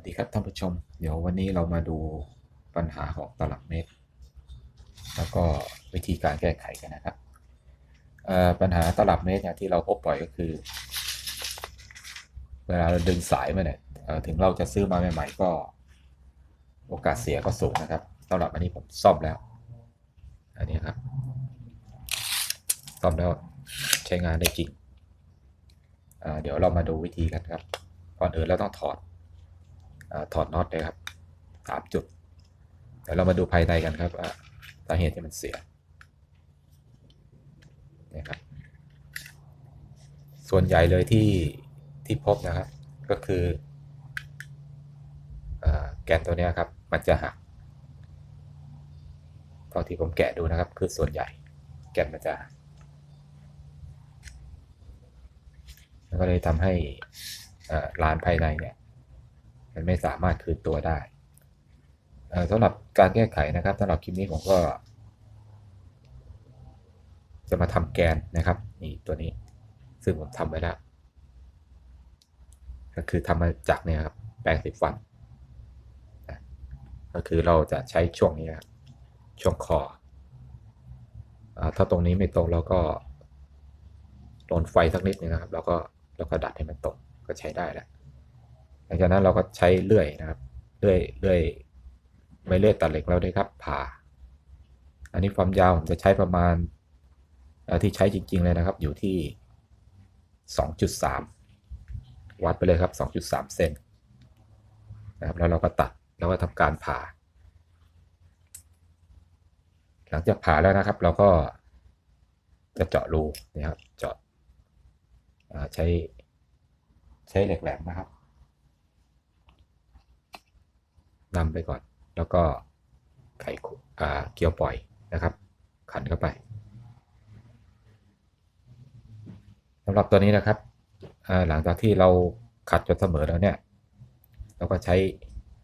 วัสดีครับท่านผู้ชม เดี๋ยววันนี้เรามาดูปัญหาของตลับเมตร แล้วก็วิธีการแก้ไขกันนะครับ ปัญหาตลับเมตรเนี่ยที่เราพบบ่อยก็คือ เวลาเราดึงสายมาเนี่ยถึงเราจะซื้อมาใหม่ ๆ ก็โอกาสเสียก็สูงนะครับสำหรับอันนี้ผมซ่อมแล้ว อันนี้ครับ ซ่อมแล้วใช้งานได้จริง เดี๋ยวเรามาดูวิธีกันครับ ก่อนอื่นเราต้องถอด ถอดน็อตเลยครับสามจุดเดี๋ยวเรามาดูภายในกันครับสาเหตุที่มันเสียนี่ยครับส่วนใหญ่เลยที่ที่พบนะครับ ก็คืออแกนตัวนี้ครับ มันจะหักเท่าที่ผมแกะดูนะครับ คือส่วนใหญ่แกนมันจะหักแล้วก็เลยทำให้อ่าลานภายในเนี่ย มันไม่สามารถคืนตัวได้เอ่อสำหรับการแก้ไขนะครับสำหรับคลิปนี้ผมก็ จะมาทำแกนนะครับนี่ตัวนี้ ซึ่งผมทำไว้แล้ว ก็คือทำมาจากเนี่ยครับแปรงสีฟันก็คือเราจะใช้ช่วงนี้ครับช่วงคออาถ้าตรงนี้ไม่ตรงเราก็โดนไฟสักนิดนึงนะครับ แล้วก็แล้วก็ดัดให้มันตรงก็ใช้ได้แล้ว ลังจากนั้นเราก็ใช้เลื่อยนะครับ เลื่อยเลื่อยไม่เลื่อยตัดเหล็กเราด้วยครับ ผ่า อันนี้ความยาวผมจะใช้ประมาณที่ใช้จริง ๆ เลยนะครับ อยู่ที่ 2.3 วัดไปเลยครับ 2.3 เซนนะครับ แล้วเราก็ตัด แล้วก็ทำการผ่า หลังจากผ่าแล้วนะครับ เราก็จะเจาะรูนะครับ เจาะใช้ใช้เหล็กแหลมนะครับ นำไปก่อน แล้วก็ไข่เกียวปล่อยนะครับ ขันเข้าไปสำหรับตัวนี้นะครับหลังจากที่เราขัดจนเสมอแล้วเนี่ย เราก็ใช้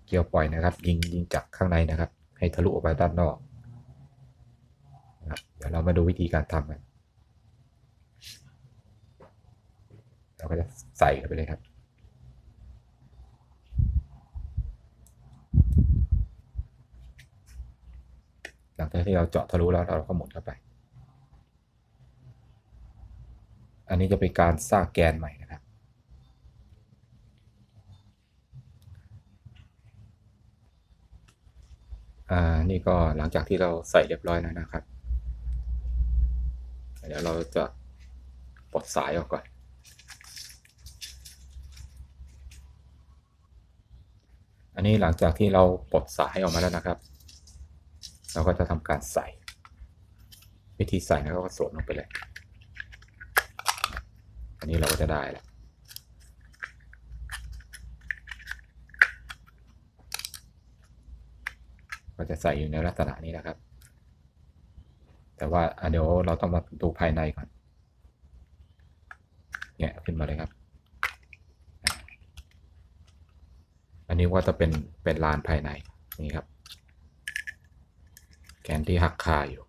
เกียวปล่อยนะครับ ยิงยิงจากข้างในนะครับ ให้ทะลุออกไปด้านนอกนะเดี๋ยวเรามาดูวิธีการทำกัน เราก็จะใส่เข้าไปเลยครับ หลังจาก ที่เราเจาะทะลุแล้วเราก็หมุนเข้าไป อันนี้จะเป็นการสร้างแกนใหม่นะครับ อ่า นี่ก็หลังจากที่เราใส่เรียบร้อยแล้วนะครับ เดี๋ยวเราจะปลดสายออกก่อนอันนี้หลังจากที่เราปลดสายออกมาแล้วนะครับ เราก็จะทำการใส่ วิธีใส่นะก็สวมลงไปเลย อันนี้เราก็จะได้แล้วก็จะใส่อยู่ในลักษณะนี้นะครับ แต่ว่าเดี๋ยวเราต้องมาดูภายในก่อนแงะขึ้นมาเลยครับ อันนี้ว่าจะเป็นเป็นลานภายในนี่ครับ แกนที่หักคาอยู่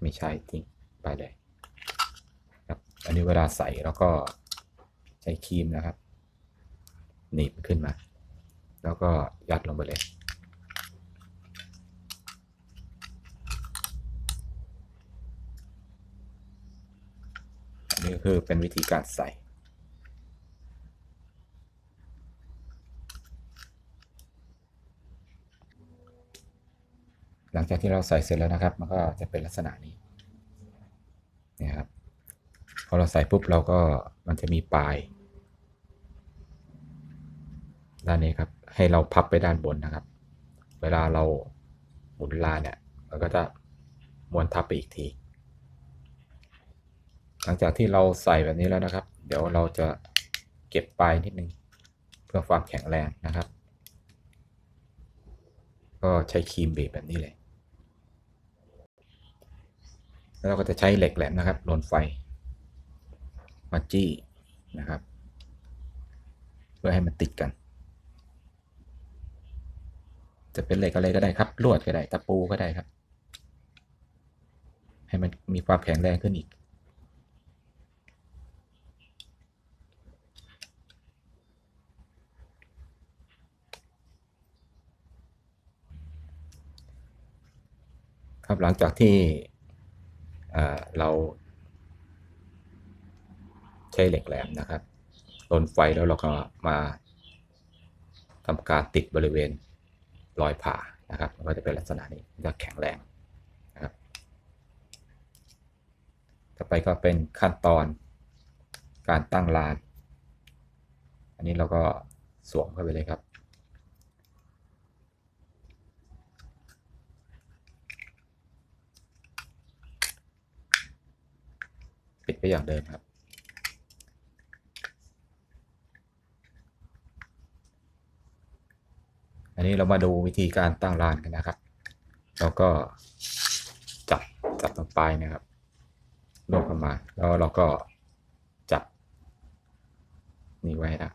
ไม่ใช่ทิ้งไปเลยครับอันนี้เวลาใส่แล้วก็ใช้ครีมนะครับ หนีบขึ้นมา แล้วก็ยัดลงไปเลยนนี้ก็คือเป็นวิธีการใส่ หลัง จากที่เราใส่เสร็จแล้วนะครับ มันก็จะเป็นลักษณะนี้นี่ครับพอเราใส่ปุ๊บเราก็มันจะมีปลาย ด้านนี้ครับ ให้เราพับไปด้านบนนะครับ เวลาเราหมุนลาเนี่ยมันก็จะม้วนทับไปอีกที หลังจากที่เราใส่แบบนี้แล้วนะครับ เดี๋ยวเราจะเก็บปลายนิดนึงเพื่อความแข็งแรงนะครับ ก็ใช้ครีมเบีบแบบนี้เลย แล้วเราก็จะใช้เหล็กแหลมนะครับลนไฟมาจี้นะครับ เพื่อให้มันติดกัน จะเป็นเหล็กอะไรก็ได้ครับลวดก็ได้ตะปูก็ได้ครับ ให้มันมีความแข็งแรงขึ้นอีกครับหลังจากที่ เรา ใช้เหล็กแหลมนะครับลนไฟแล้วเราก็มาทำการติดบริเวณรอยผ่านะครับมันก็จะเป็นลักษณะนี้จะแข็งแรงนะครับต่อไปก็เป็นขั้นตอนการตั้งลาน อันนี้เราก็สวมเข้าไปเลยครับ ปิดไปอย่างเดิมครับอันนี้เรามาดูวิธีการตั้งลานกันนะครับเราก็จับจับตรงปลายนะครับโน้มเข้ามา แล้วเราก็จับนี่ไว้นะ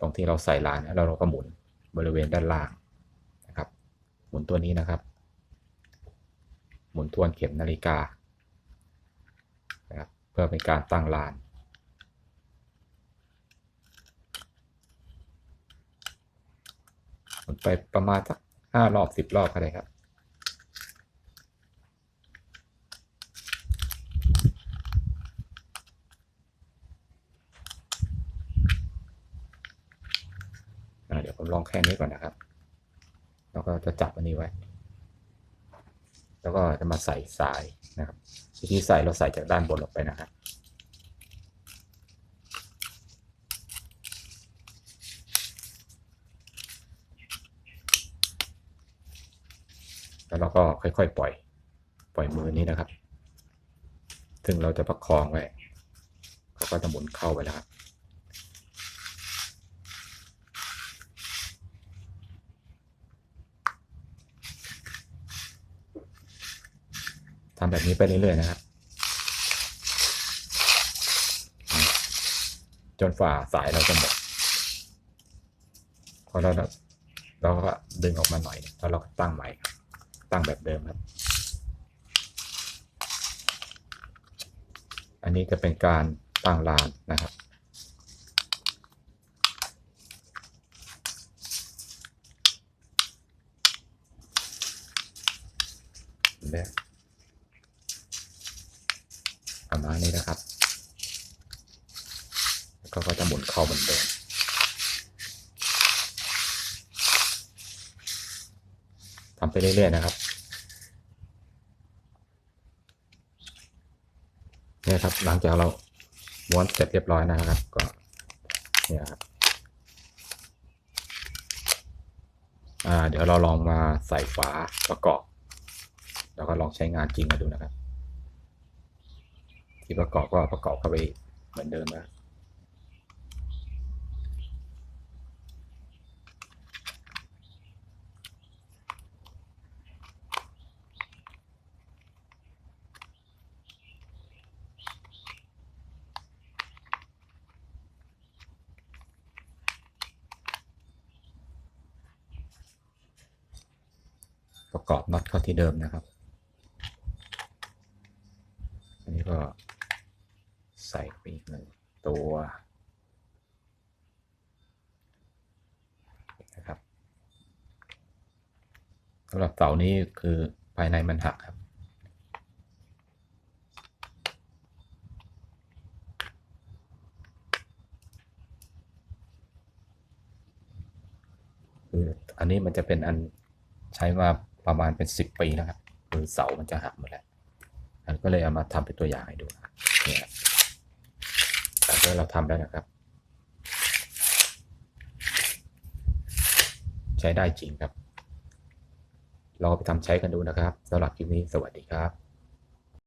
ตรงที่เราใส่ลานแล้วเราก็หมุนบริเวณด้านล่างนะครับ หมุนตัวนี้นะครับ หมุนทวนเข็มนาฬิกานะครับเพื่อเป็นการตั้งลาน หมุนไปประมาณสักห้ารอบสิบรอบก็ได้ครับเดี๋ยวผมลองแค่นี้ก่อนนะครับ แล้วก็จะจับอันนี้ไว้ แล้วก็จะมาใส่สายนะครับวิธีใส่เราใส่จากด้านบนลงไปนะครับแล้วเราก็ค่อยๆ ปล่อย ปล่อยมือนี้นะครับ ซึ่งเราจะประคองไว้เขาก็จะหมุนเข้าไปแล้วครับ ทำแบบนี้ไปเรื่อยๆนะครับ จนฝ่าสายเราจะหมดพอเราเราก็ดึงออกมาหน่อยแล้วเราก็ตั้งใหม่ครับตั้งแบบเดิมครับ อันนี้จะเป็นการตั้งลานนะครับแบบประมาณ นี้นะครับก็ก็จะหมุนเข้าเหมือนเดิมทำไปเรื่อยๆนะครับเนี่ยครับหลังจากเราม้วนเสร็จเรียบร้อยนะครับ ก็เนี่ยครับเดี๋ยวเราลองมาใส่ฝาประกอบ แล้วก็ลองใช้งานจริงมาดูนะครับ ที่ประกอบก็ประกอบเข้าไปเหมือนเดิมนะประกอบน็อตเข้าที่เดิมนะครับ อันนี้ก็ ใส่ไปอีกหนึ่งตัวนะครับสำหรับเสานี้คือภายในมันหักครับ คืออันนี้มันจะเป็นอันใช้มาประมาณเป็นสิบปีแล้วครับ คือเสามันจะหักหมดแล้วอันก็เลยเอามาทำเป็นตัวอย่างให้ดูนะครับเนี่ย แต่ก็เราทำแล้วนะครับ ใช้ได้จริงครับลองไปทำใช้กันดูนะครับสำหรับคลิปนี้สวัสดีครับ